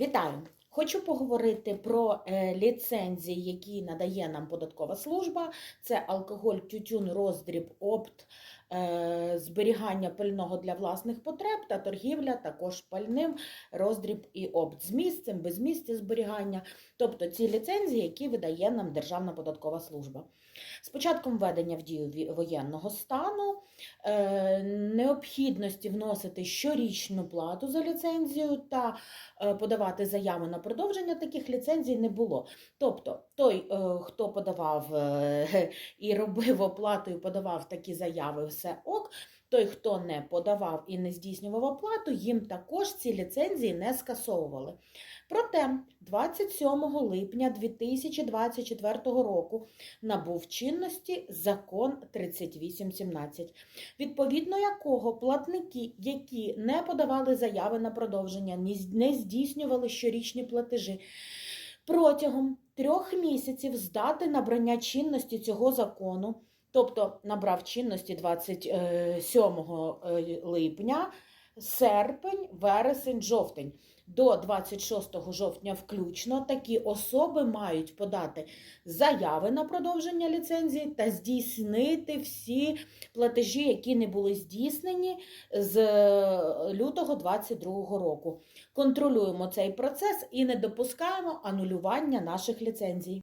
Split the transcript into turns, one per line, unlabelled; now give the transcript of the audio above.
Вітаю! Хочу поговорити про е, ліцензії, які надає нам податкова служба. Це алкоголь, тютюн, роздріб, опт, зберігання пального для власних потреб та торгівля також пальним, роздріб і опт з місцем, без місця зберігання. Тобто ці ліцензії, які видає нам Державна податкова служба. З початком введення в дію воєнного стану е, необхідності вносити щорічну плату за ліцензію та е, подавати заяви на продовження таких ліцензій не було. Тобто, той, е, хто подавав е, і робив оплату і подавав такі заяви, все ок. Той, хто не подавав і не здійснював оплату, їм також ці ліцензії не скасовували. Проте 27 липня 2024 року набув чинності закон 3817, відповідно якого платники, які не подавали заяви на продовження, не здійснювали щорічні платежі, протягом трьох місяців з дати набрання чинності цього закону, тобто набрав чинності 27 е, липня, серпень, вересень, жовтень. До 26 жовтня включно такі особи мають подати заяви на продовження ліцензії та здійснити всі платежі, які не були здійснені з е, лютого 2022 року. Контролюємо цей процес і не допускаємо анулювання наших ліцензій.